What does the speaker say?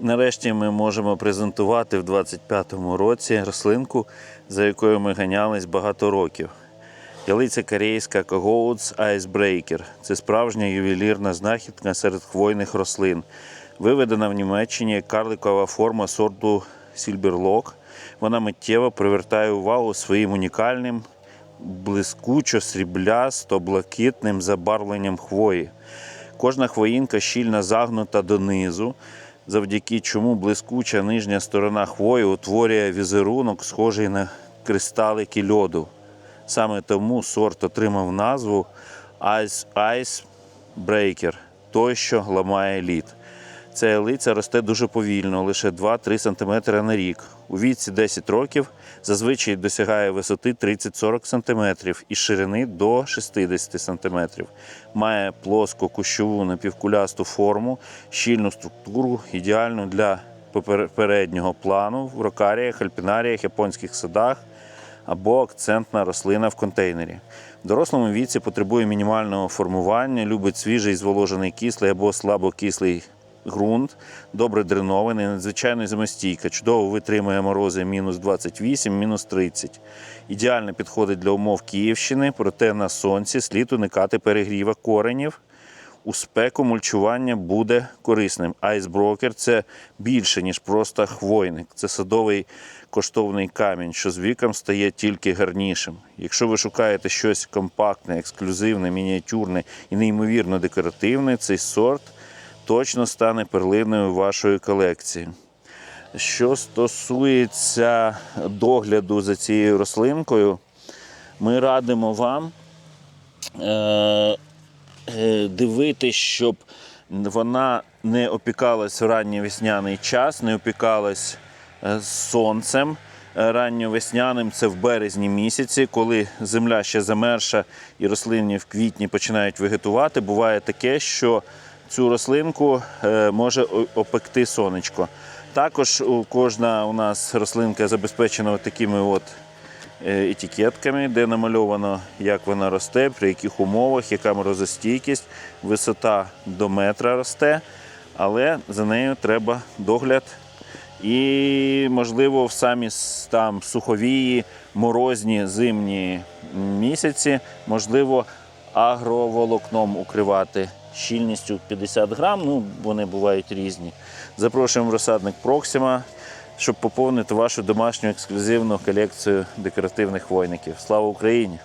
Нарешті ми можемо презентувати в 25-му році рослинку, за якою ми ганялись багато років. Ялиця корейська Когоутс Icebreaker. Це справжня ювелірна знахідка серед хвойних рослин. Виведена в Німеччині карликова форма сорту Silberlock. Вона миттєво привертає увагу своїм унікальним блискучо сріблясто блакитним забарвленням хвої. Кожна хвоїнка щільно загнута донизу, завдяки чому блискуча нижня сторона хвої утворює візерунок, схожий на кристалики льоду. Саме тому сорт отримав назву Ice, Ice Breaker той, що ламає лід. Ця ялиця росте дуже повільно, лише 2-3 см на рік. У віці 10 років зазвичай досягає висоти 30-40 см і ширини до 60 см. Має плоско кущову напівкулясту форму, щільну структуру, ідеальну для переднього плану в рокаріях, альпінаріях, японських садах або акцентна рослина в контейнері. В дорослому віці потребує мінімального формування, любить свіжий зволожений кислий або слабокислий ґрунт, добре дренований, надзвичайно зимостійка, чудово витримує морози мінус 28, мінус 30. Ідеально підходить для умов Київщини, проте на сонці слід уникати перегріва коренів. У спеку мульчування буде корисним. Айсброкер це більше, ніж просто хвойник. Це садовий коштовний камінь, що з віком стає тільки гарнішим. Якщо ви шукаєте щось компактне, ексклюзивне, мініатюрне і неймовірно декоративне, цей сорт точно стане перлиною вашої колекції. Що стосується догляду за цією рослинкою, ми радимо вам е, е, дивитись, щоб вона не опікалась в ранній весняний час, не опікалась е, сонцем. Ранньовесняним це в березні місяці, коли земля ще замерша і рослини в квітні починають вегетувати. Буває таке, що цю рослинку е, може опекти сонечко. Також кожна у нас рослинка забезпечена такими от е, етикетками, де намальовано, як вона росте, при яких умовах, яка морозостійкість, висота до метра росте, але за нею треба догляд. І, можливо, в самі там суховії, морозні зимні місяці, можливо, агроволокном укривати щільністю 50 грам. Ну, вони бувають різні. Запрошуємо в розсадник Проксима, щоб поповнити вашу домашню ексклюзивну колекцію декоративних войників. Слава Україні!